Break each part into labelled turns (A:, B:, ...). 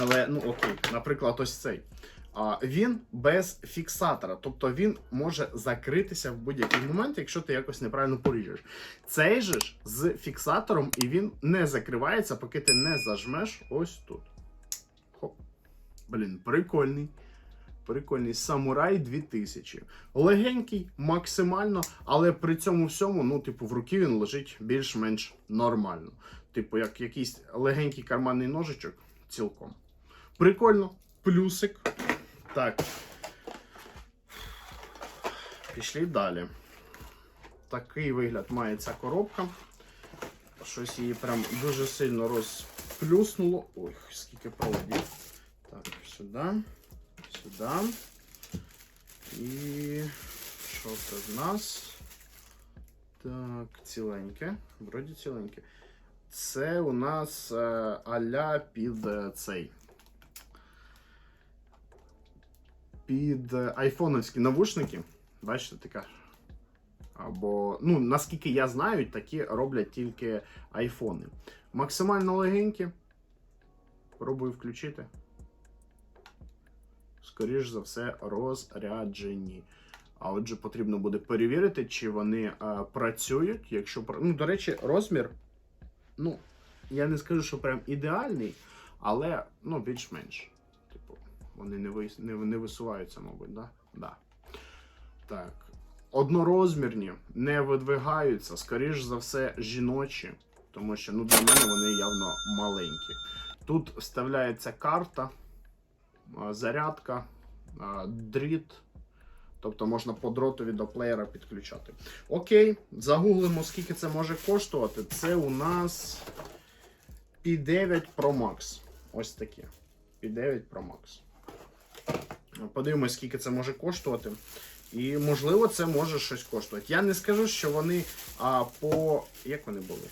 A: Але ну окей, наприклад, ось цей. А, він без фіксатора, тобто він може закритися в будь-який момент, якщо ти якось неправильно поріжеш. Цей же ж з фіксатором, і він не закривається, поки ти не зажмеш ось тут. Хоп. Блін, прикольний. Прикольний самурай 2000. Легенький, максимально, але при цьому всьому, ну, типу, в руки він лежить більш-менш нормально. Типу, як якийсь легенький карманний ножичок, цілком. Прикольно, плюсик. Так. Пішли далі. Такий вигляд має ця коробка. Щось її прям дуже сильно розплюснуло. Ой, скільки проводів. Так, сюди, сюди. І що це в нас? Так, ціленьке. Вроді ціленьке. Це у нас е, аля під е, цей. Під е, айфоновські навушники. Бачите, така. Або, ну, наскільки я знаю, такі роблять тільки айфони. Максимально легенькі. Пробую включити. Скоріш за все, розряджені. А отже, потрібно буде перевірити, чи вони е, працюють. Якщо ну, до речі, розмір. Ну, я не скажу, що прям ідеальний, але ну, більш-менш. Типу, вони не, вис... не, не висуваються, мабуть, да? Да. Так. Однорозмірні, не видвигаються, скоріш за все, жіночі, тому що ну, для мене вони явно маленькі. Тут вставляється карта, зарядка, дріт. Тобто можна по дротові до плеєра підключати. Окей, загуглимо, скільки це може коштувати. Це у нас P9 Pro Max. Ось таке. P9 Pro Max. Подивимось, скільки це може коштувати. І, можливо, це може щось коштувати. Я не скажу, що вони а, по. Як вони були?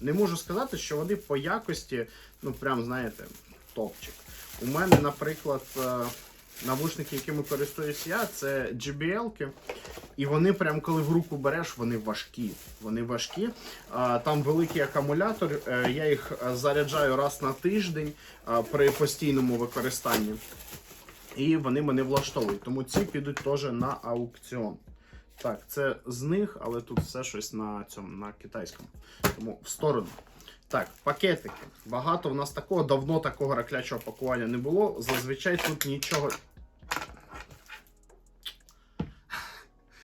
A: Не можу сказати, що вони по якості, ну, прям, знаєте, топчик. У мене, наприклад, е, навушники, якими користуюсь я, це JBL-ки. І вони, прям коли в руку береш, вони важкі. Вони важкі. Там великий акумулятор. е, Я їх е, заряджаю раз на тиждень при постійному використанні. І вони мене влаштовують. Тому ці підуть теж на аукціон. Так, це з них, але тут все щось на цьому, на китайському. Тому в сторону. Так, пакетики. Багато в нас такого, давно такого раклячого пакування не було. Зазвичай тут нічого